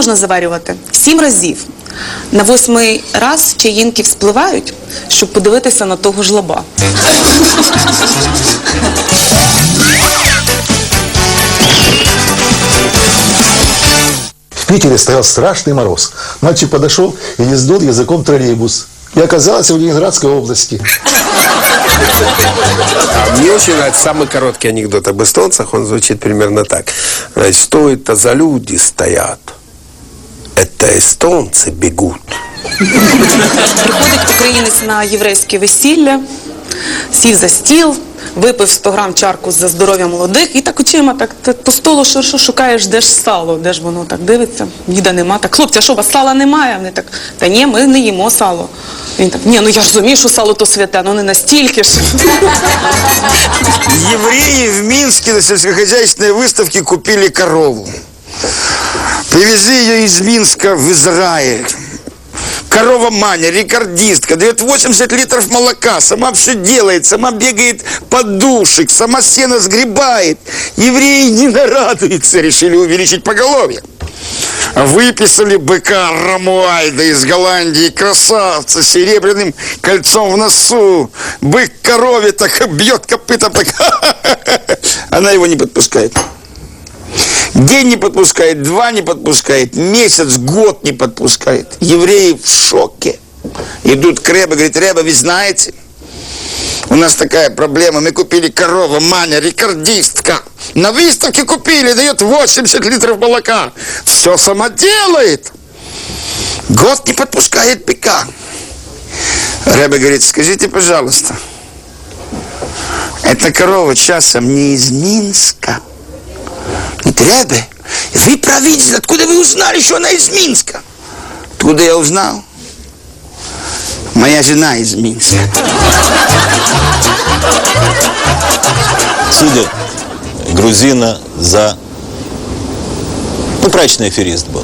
можна заварювати сім разів. На восьмий раз чаїнки вспливають, щоб подивитися на того жлоба. В Питере стоял страшный мороз. Мальчик подошел и не сдул языком троллейбус. И оказался в Ленинградской области. А мне очень нравится самый короткий анекдот об эстонцах. Он звучит примерно так. Значит, Что это за люди стоят? Это эстонцы бегут. Приходить українець на єврейське весілля, сів за стіл, випив 100 грам чарку за здоров'я молодих і так очима так, так по столу ширше шукаєш, де ж сало, де ж воно так дивиться, ніде нема. Так, хлопці, а що у вас сала немає? Вони так, та ні, ми не їмо сало. Він так, ні, ну я ж розумію, що сало то святе, ну не настільки ж. Евреи в Минске на сельскохозяйственной выставке купили корову. Привезли ее из Минска в Израиль. Корова Маня, рекордистка, дает 80 литров молока, сама все делает, сама бегает подушек, сама сено сгребает. Евреи не нарадуются, решили увеличить поголовье. Выписали быка Рамуайда из Голландии, красавца, с серебряным кольцом в носу. Бык корове так бьет копытом, так она его не подпускает. День не подпускает, два не подпускает, месяц, год не подпускает. Евреи в шоке. Идут к Ребе, говорит, Реба, вы знаете, у нас такая проблема, мы купили корову, Маня, рекордистка. На выставке купили, дает 80 литров молока. Все сама делает. Год не подпускает быка. Ребе говорит, скажите, пожалуйста, эта корова часом не из Минска? Говорит, Ребе, вы правитель, откуда вы узнали, что она из Минска? Откуда я узнал? Моя жена из Минска. судят грузина за... Ну, прачный аферист был.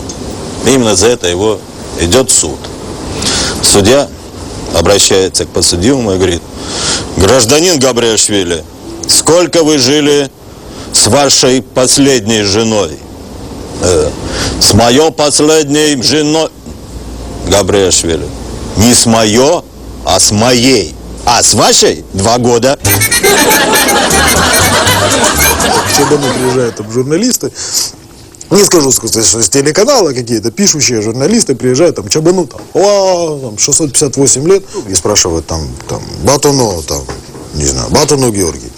Именно за это его идет суд. Судья обращается к подсудимому и говорит, гражданин Габриашвили, сколько вы жили с вашей последней женой? «Э, с моей последней женой. Габриашвили, не с моей, а с моей. А с вашей два года. В Чабану приезжают там журналисты, не скажу, что с телеканала какие-то пишущие журналисты приезжают, там, Чабану, там, о, там, 658 лет, и спрашивают, там, там, Батуно, там, не знаю, Батуно Георгий,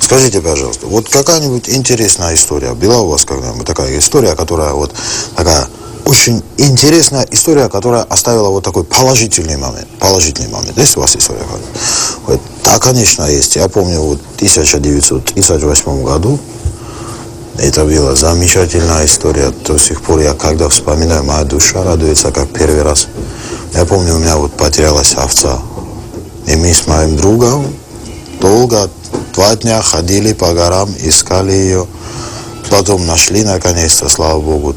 скажите, пожалуйста, вот какая-нибудь интересная история, была у вас когда-нибудь такая история, которая вот такая очень интересная история, которая оставила вот такой положительный момент, положительный момент. Есть у вас история? Вот, да, конечно, есть. Я помню, вот в 1938 году это была замечательная история. До сих пор я, когда вспоминаю, моя душа радуется, как первый раз. Я помню, у меня вот потерялась овца. И мы с моим другом долго, два дня ходили по горам, искали ее. Потом нашли, наконец-то, слава Богу.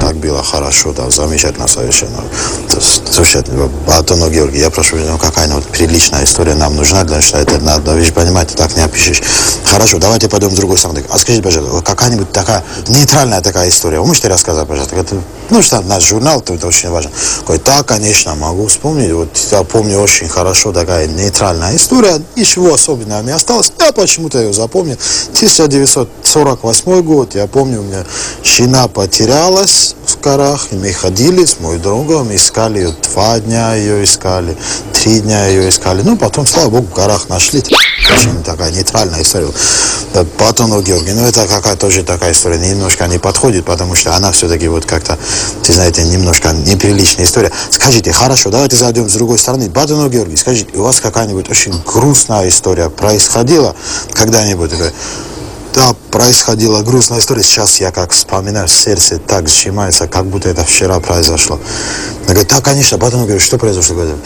Так было хорошо, да, замечательно совершенно. Слушайте, Батону Георгий, я прошу, ну, какая-нибудь приличная история нам нужна, потому что это надо, же понимаете, так не опишешь. Хорошо, давайте пойдем с другой стороны. А скажите, пожалуйста, какая-нибудь такая нейтральная такая история, вы можете рассказать, пожалуйста? Это, ну, что наш журнал, то это очень важно. Говорю, да, конечно, могу вспомнить. Вот я помню очень хорошо такая нейтральная история, ничего особенного не осталось. Я почему-то ее запомнил. 1948 год, я помню, у меня жена потерялась в горах, и мы ходили с моим другом, искали ее, два дня ее искали, три дня ее искали. Ну, потом, слава богу, в горах нашли. Очень такая нейтральная история. Батонов Георгий, ну, это какая тоже такая история, немножко не подходит, потому что она все-таки вот как-то, ты знаете, немножко неприличная история. Скажите, хорошо, давайте зайдем с другой стороны. Батонов Георгий, скажите, у вас какая-нибудь очень грустная история происходила когда-нибудь? Да, происходила грустная история. Сейчас я как вспоминаю, сердце так сжимается, как будто это вчера произошло. Я говорю, да, конечно. Потом я говорю, что произошло? Говорю,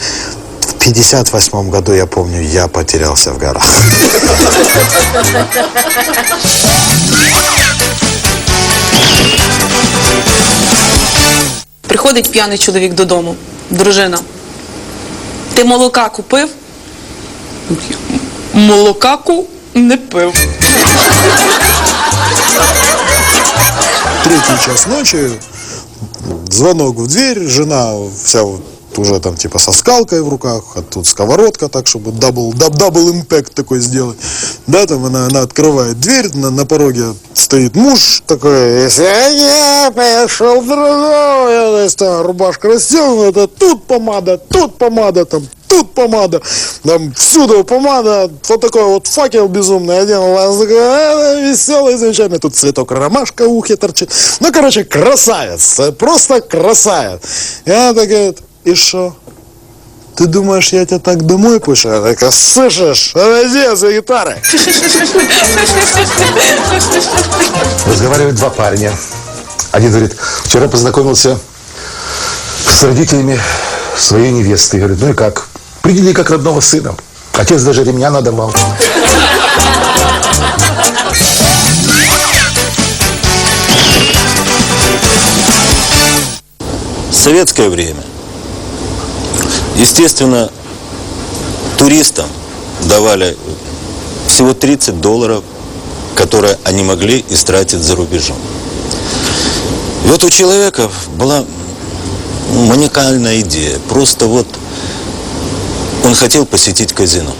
в 58 году, я помню, я потерялся в горах. Приходить п'яний чоловік додому, дружина. Ти молока купив? Молока не пив. Третий час ночи, звонок в дверь, жена вся уже там типа со скалкой в руках, а тут сковородка так, чтобы дабл, даб, дабл импект такой сделать. Да, там она, она открывает дверь, на, на пороге стоит муж такой, если я пошел другой, рубашка расстегнута, тут помада, тут помада, там тут помада, там всюду помада, вот такой вот факел безумный, один такой, а, веселый, замечательный, тут цветок ромашка ухе торчит. Ну, короче, красавец, э, просто красавец. И она такая, и что? Ты думаешь, я тебя так домой пущу? Она такая, слышишь, ради за гитары. Разговаривают два парня. Один говорит, вчера познакомился с родителями своей невесты. Говорит, ну и как? Приняли как родного сына. Отец даже ремня надавал. советское время, естественно, туристам давали всего 30 долларов, которые они могли истратить за рубежом. И вот у человека была маникальная идея. Просто вот он хотел посетить казино.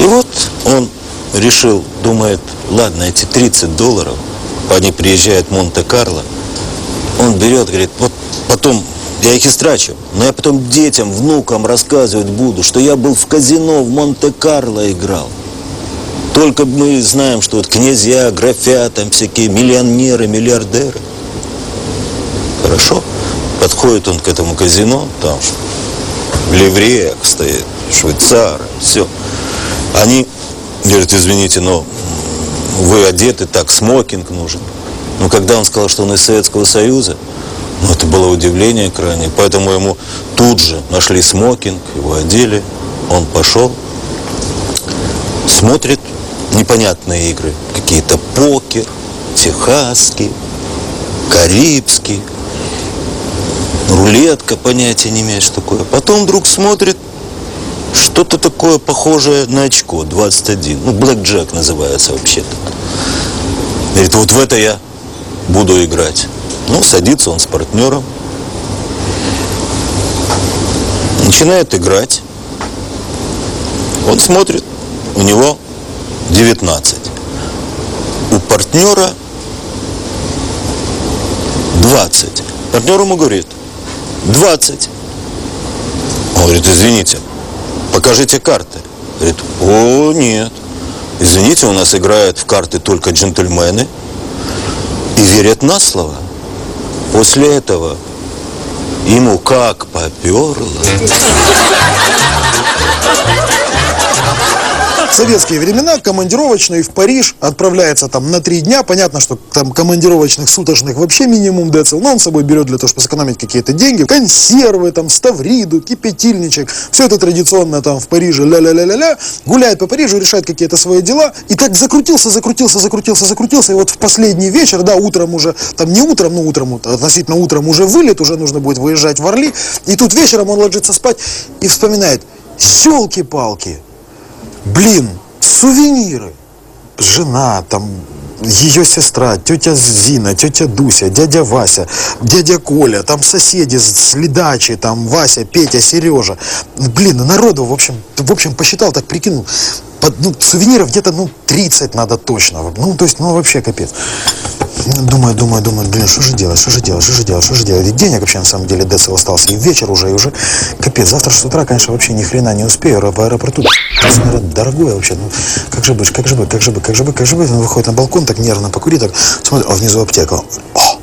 И вот он решил, думает, ладно, эти 30 долларов, они приезжают в Монте-Карло, он берет, говорит, вот потом я их истрачу, но я потом детям, внукам рассказывать буду, что я был в казино в Монте-Карло играл. Только мы знаем, что вот князья, графя, там всякие миллионеры, миллиардеры. Хорошо. Подходит он к этому казино, там в ливреях стоит, швейцары, все. Они говорят, извините, но вы одеты так, смокинг нужен. Но когда он сказал, что он из Советского Союза, было удивление крайне. Поэтому ему тут же нашли смокинг, его одели. Он пошел, смотрит непонятные игры. Какие-то покер, техасский, карибский, рулетка, понятия не имеет, что такое. Потом вдруг смотрит, что-то такое похожее на очко, 21. Ну, Блэк Джек называется вообще-то. Говорит, вот в это я буду играть. Ну, садится он с партнером, начинает играть. Он смотрит, у него 19. У партнера 20. Партнер ему говорит, 20. Он говорит, извините, покажите карты. Говорит, о, нет. Извините, у нас играют в карты только джентльмены и верят на слово. После этого ему как поперло. В советские времена командировочный в Париж отправляется там на три дня. Понятно, что там командировочных суточных вообще минимум децл. Но он с собой берет для того, чтобы сэкономить какие-то деньги. Консервы, там, ставриду, кипятильничек. Все это традиционно там в Париже ля-ля-ля-ля-ля. Гуляет по Парижу, решает какие-то свои дела. И так закрутился, закрутился, закрутился, закрутился. И вот в последний вечер, да, утром уже, там не утром, но утром, относительно утром уже вылет, уже нужно будет выезжать в Орли. И тут вечером он ложится спать и вспоминает, селки-палки, Блин, сувениры. Жена, там, ее сестра, тетя Зина, тетя Дуся, дядя Вася, дядя Коля, там соседи с Ледачи, там Вася, Петя, Сережа. Блин, ну народу, в общем, в общем, посчитал, так прикинул. Под, ну, сувениров где-то, ну, 30 надо точно. Ну, то есть, ну, вообще капец. Думаю, думаю, думаю, блин, что же делать, что же делать, что же делать, что же делать. И денег вообще на самом деле децл остался. И вечер уже, и уже капец. Завтра с утра, конечно, вообще ни хрена не успею. В аэропорту, дорогое вообще. Ну, как же быть, как же быть, как же быть, как же быть, как же быть. Он выходит на балкон, так нервно покурит, так смотрит, а внизу аптека. О,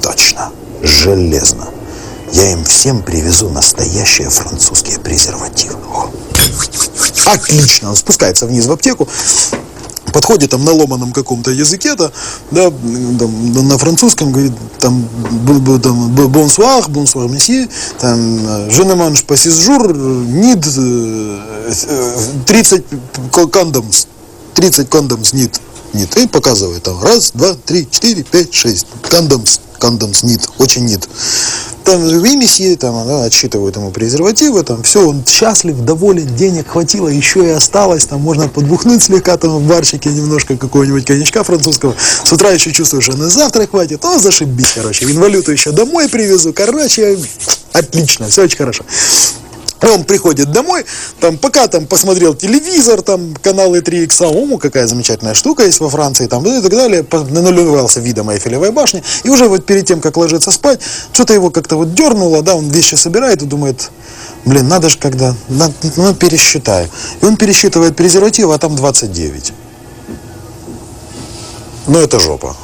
точно, железно. Я им всем привезу настоящие французские презервативы. О. Отлично, он спускается вниз в аптеку, подходит там на ломаном каком-то языке, да, да, там, на французском говорит, там, там бонсуар, бонсуар, месье, там, need э, э, 30 кондомс, 30 кондомс need, need, и показывает там, раз, два, три, четыре, пять, шесть, кондомс, condoms need, очень need. Там и месье, там она отсчитывает ему презервативы, там все, он счастлив, доволен, денег хватило, еще и осталось, там можно подбухнуть слегка там в барчике немножко какого-нибудь коньячка французского. С утра еще чувствуешь, что на завтра хватит, о, зашибись, короче, инвалюту еще домой привезу, короче, отлично, все очень хорошо. Он приходит домой, там, пока там посмотрел телевизор, там, каналы 3 икса, ому, какая замечательная штука есть во Франции, там, и так далее, нанулевался видом Эйфелевой башни, и уже вот перед тем, как ложиться спать, что-то его как-то вот дернуло, да, он вещи собирает и думает, блин, надо же когда, надо, ну, пересчитаю. И он пересчитывает презервативы, а там 29. Ну, это жопа.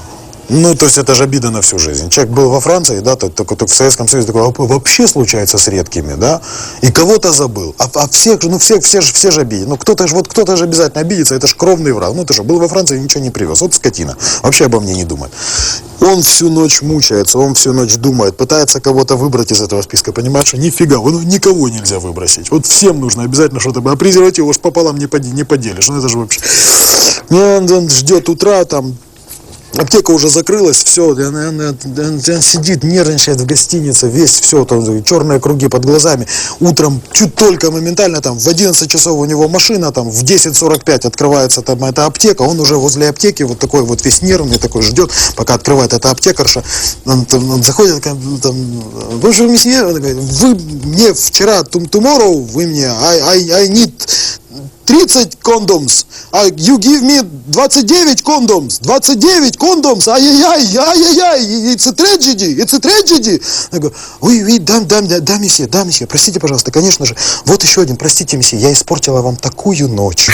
Ну, то есть это же обида на всю жизнь. Человек был во Франции, да, то- только, только в Советском Союзе такое воп- вообще случается с редкими, да, и кого-то забыл. А, а всех, же, ну, всех, все же, все же обидят. Ну, кто-то же, вот кто-то же обязательно обидится, это же кровный враг. Ну, ты что, был во Франции, ничего не привез. Вот скотина. Вообще обо мне не думает. Он всю ночь мучается, он всю ночь думает, пытается кого-то выбрать из этого списка. Понимаешь, что нифига, вот никого нельзя выбросить. Вот всем нужно обязательно что-то. А презерватив уж пополам не, поделишь. Ну, это же вообще... Ну, он ждет утра, там, Аптека уже закрылась, все, он, он- он- сидит, нервничает в гостинице, весь, все, там, черные круги под глазами. Утром чуть только моментально, там, в 11 часов у него машина, там, в 10.45 открывается там эта аптека, он уже возле аптеки, вот такой вот весь нервный, такой ждет, пока открывает эта аптекарша. Он, там, он заходит, там, там, в общем, месье, он говорит, вы мне вчера, tom- tomorrow, вы мне, I, I, I need 30 condoms, а you give me 29 condoms, 29 condoms, ай-яй-яй, ай-яй-яй, it's a tragedy, it's a tragedy. Я говорю, ой, ой, да, да, да, да, месье, да, месье, простите, пожалуйста, конечно же, вот еще один, простите, месье, я испортила вам такую ночь.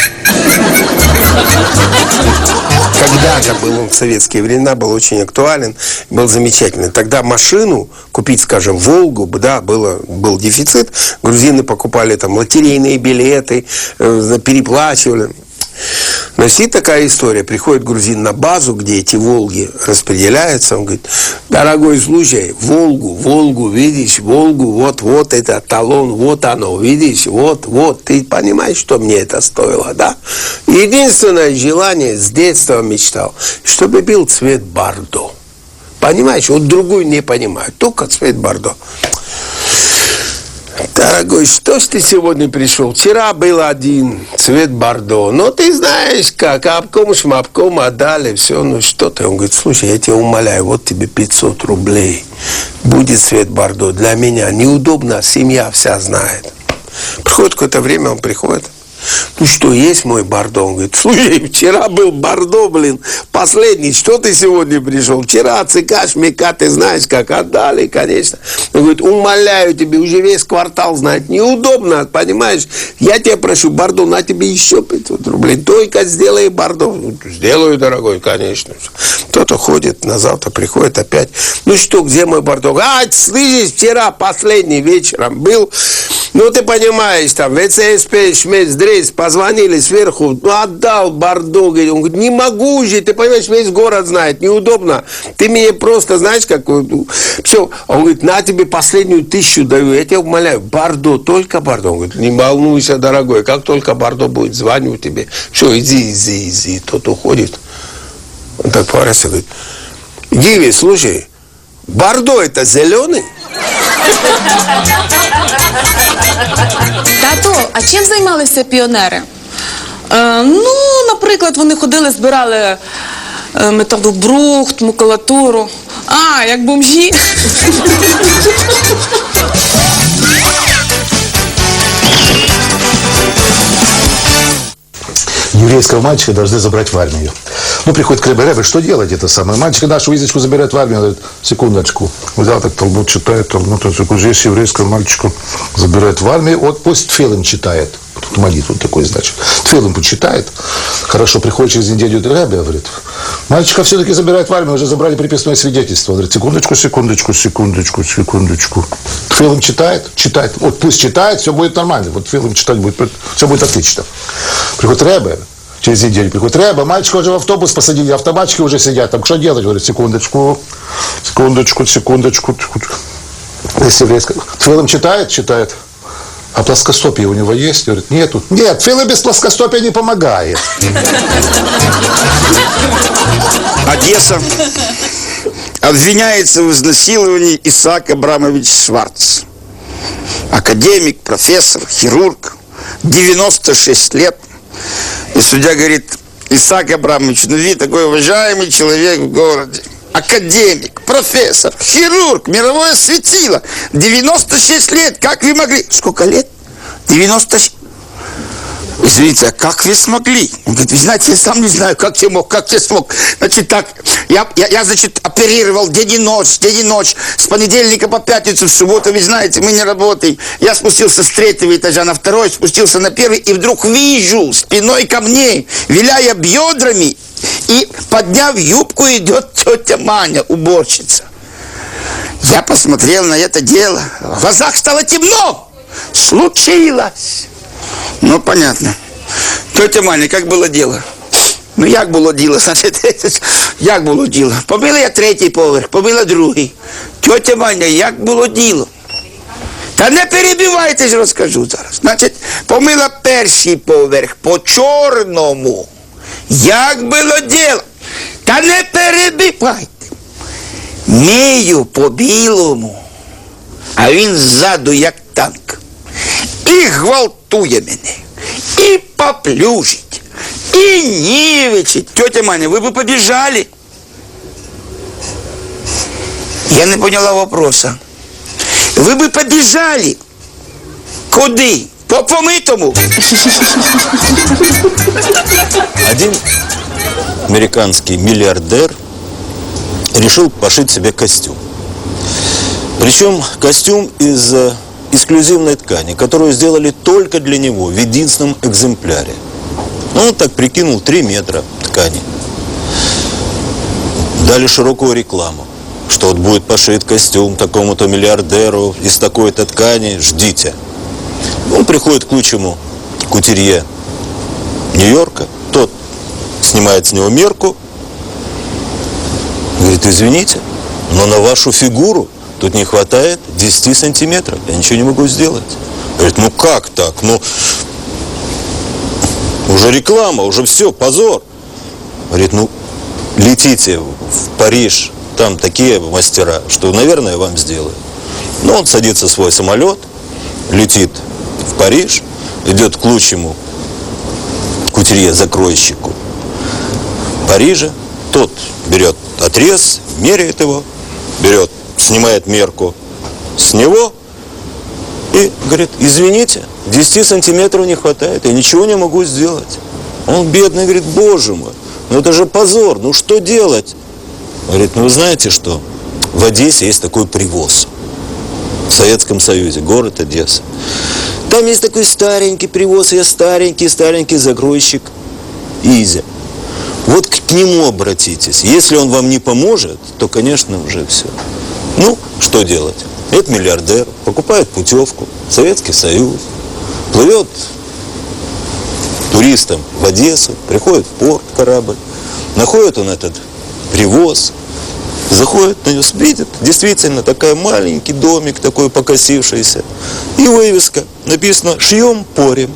Когда-то был он в советские времена, был очень актуален, был замечательный. Тогда машину купить, скажем, Волгу, да, было, был дефицит. Грузины покупали там лотерейные билеты, э, переплачивали. Но сидит такая история. Приходит грузин на базу, где эти Волги распределяются. Он говорит, дорогой, слушай, Волгу, Волгу, видишь, Волгу, вот, вот это талон, вот оно, видишь, вот, вот. Ты понимаешь, что мне это стоило, да? Единственное желание с детства мечтал, чтобы был цвет бордо. Понимаешь, вот другой не понимаю, только цвет бордо. Дорогой, что ж ты сегодня пришел? Вчера был один, цвет бордо. Но ты знаешь как, обком шмапком отдали, все, ну что ты? Он говорит, слушай, я тебя умоляю, вот тебе 500 рублей. Будет цвет бордо. Для меня неудобно, семья вся знает. Проходит какое-то время, он приходит. Ну что, есть мой бордо? Он говорит, слушай, вчера был бордо, блин, последний, что ты сегодня пришел? Вчера ЦК, шмека, ты знаешь как, отдали, конечно. Он говорит, умоляю тебе, уже весь квартал знает, неудобно, понимаешь? Я тебя прошу, бордо, на тебе еще 500 рублей, только сделай бордо. «Ну, Сделаю, дорогой, конечно. Кто-то ходит, на завтра приходит опять. Ну что, где мой бордо? А, слышишь, вчера последний вечером был, ну ты понимаешь, там, ВЦСП, Шмец, Дрейс, позвонили сверху, ну отдал бордо, говорит, он говорит, не могу же, ты понимаешь, весь город знает, неудобно, ты мне просто, знаешь, как, все, он говорит, на тебе последнюю тысячу даю, я тебя умоляю, бордо, только бордо, он говорит, не волнуйся, дорогой, как только бордо будет, звоню тебе, все, иди, иди, иди, тот уходит, он так поворачивается, говорит, Гиви, слушай, бордо это зеленый? Тато, а чим займалися піонери? Е, ну, наприклад, вони ходили, збирали е, металобрухт, макулатуру. А, як бомжі. Еврейского мальчика должны забрать в армию. Ну, приходит к Ребе, что делать это самое? Мальчика нашу Изочку забирают в армию. Он говорит, секундочку. Взял так Талмуд читает, Талмуд, он такой, здесь еврейского мальчика забирают в армию. Вот пусть Тфилин читает. Тут молитву такой, значит. Тфилин почитает. Хорошо, приходит через неделю Ребе, говорит, мальчика все-таки забирают в армию, уже забрали приписное свидетельство. Он говорит, секундочку, секундочку, секундочку, секундочку. Тфилин читает, читает. Вот пусть читает, все будет нормально. Вот Тфилин читать будет, все будет отлично. Приходит Ребе, через неделю приходит, Рэба, мальчика уже в автобус посадили, автоматчики уже сидят, там что делать? Говорит, секундочку, секундочку, секундочку. Если. Тфилом читает? Читает. А плоскостопие у него есть? Говорит, нету. Нет, Тфилы без плоскостопия не помогает. Одесса. обвиняется в изнасиловании Исаак Абрамович Шварц. Академик, профессор, хирург, 96 лет. И судья говорит, Исаак Абрамович, ну вы такой уважаемый человек в городе. Академик, профессор, хирург, мировое светило. 96 лет, как вы могли? Сколько лет? 96. Извините, а как вы смогли? Он говорит, вы знаете, я сам не знаю, как я мог, как я смог. Значит, так, я, я, я, значит, оперировал день и ночь, день и ночь, с понедельника по пятницу, в субботу, вы знаете, мы не работаем. Я спустился с третьего этажа на второй, спустился на первый, и вдруг вижу, спиной ко мне, виляя бедрами, и, подняв юбку, идет тетя Маня, уборщица. Я посмотрел на это дело, в глазах стало темно. Случилось. Ну, понятно. Тетя Маня, как було діло? Ну, як було діло, значить, як було діло? Побила я третій поверх, побила другий. Тетя Маня, як було діло? Та не перебивайте ж, розкажу зараз. Значить, помила перший поверх по чорному. Як було діло? Та не перебивайте. Мию по білому, а він ззаду, як танк. І гвалтує мене, і поплюжить, і нівечить. Тетя Маня, ви б побіжали. Я не поняла вопроса. Ви би побіжали. Куди? По помитому. Один американский миллиардер решил пошить себе костюм. Причем костюм из э, эксклюзивной ткани, которую сделали только для него в единственном экземпляре. Ну, он так прикинул 3 метра ткани. Дали широкую рекламу, что вот будет пошит костюм такому-то миллиардеру из такой-то ткани, ждите. Он приходит к лучшему кутюрье Нью-Йорка, тот снимает с него мерку, говорит, извините, но на вашу фигуру тут не хватает 10 сантиметров, я ничего не могу сделать. Говорит, ну как так, ну уже реклама, уже все, позор. Говорит, ну летите в Париж, там такие мастера, что, наверное, вам сделают. Ну, он садится в свой самолет, летит в Париж, идет к лучшему кутюрье-закройщику Парижа. Тот берет отрез, меряет его, берет, снимает мерку с него и говорит, извините, 10 сантиметров не хватает, я ничего не могу сделать. Он бедный говорит, боже мой, ну это же позор, ну что делать? Говорит, ну вы знаете что, в Одессе есть такой привоз. В Советском Союзе, город Одесса. Там есть такой старенький привоз, я старенький, старенький загрузчик Изя. Вот к нему обратитесь. Если он вам не поможет, то, конечно, уже все. Ну, что делать? Это миллиардер, покупает путевку Советский Союз, плывет туристом в Одессу, приходит в порт корабль, находит он этот привоз, заходит на него, видит, действительно, такой маленький домик, такой покосившийся, и вывеска, написано «Шьем, порем».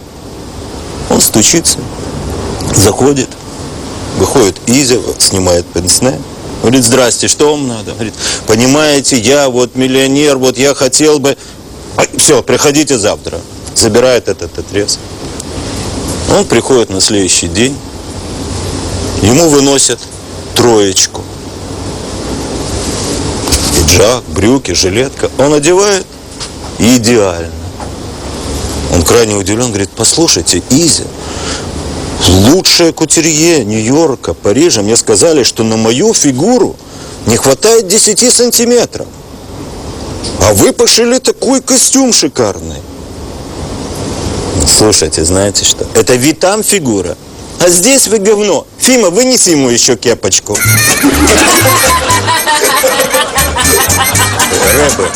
Он стучится, заходит, выходит Изя, снимает пенсне, говорит, здрасте, что вам надо? Говорит, понимаете, я вот миллионер, вот я хотел бы... Все, приходите завтра. Забирает этот отрез. Он приходит на следующий день, ему выносят троечку. Пиджак, брюки, жилетка. Он одевает идеально. Он крайне удивлен, говорит, послушайте, Изя, лучшее кутюрье Нью-Йорка, Парижа, мне сказали, что на мою фигуру не хватает 10 сантиметров. А вы пошили такой костюм шикарный. Слушайте, знаете что? Это витам фигура. А здесь вы говно. Фима, вынеси ему еще кепочку. Рэбе,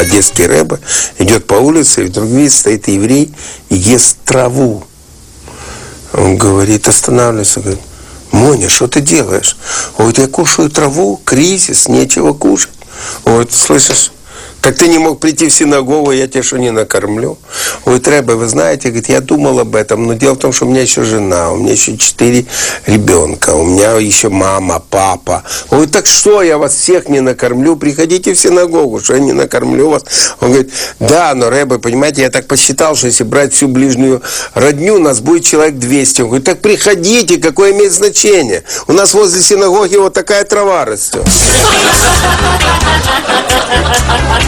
одесский рэбе, идет по улице, и вдруг видит, стоит еврей и ест траву. Он говорит, останавливается, говорит, Моня, что ты делаешь? Говорит, я кушаю траву, кризис, нечего кушать. Говорит, слышишь, Так ты не мог прийти в синагогу, я тебя что, не накормлю? Ой, Треба, вы знаете, говорит, я думал об этом, но дело в том, что у меня еще жена, у меня еще четыре ребенка, у меня еще мама, папа. Ой, так что, я вас всех не накормлю? Приходите в синагогу, что я не накормлю вас? Он говорит, да, но, Рэбе, понимаете, я так посчитал, что если брать всю ближнюю родню, нас будет человек 200. Он говорит, так приходите, какое имеет значение? У нас возле синагоги вот такая трава растет.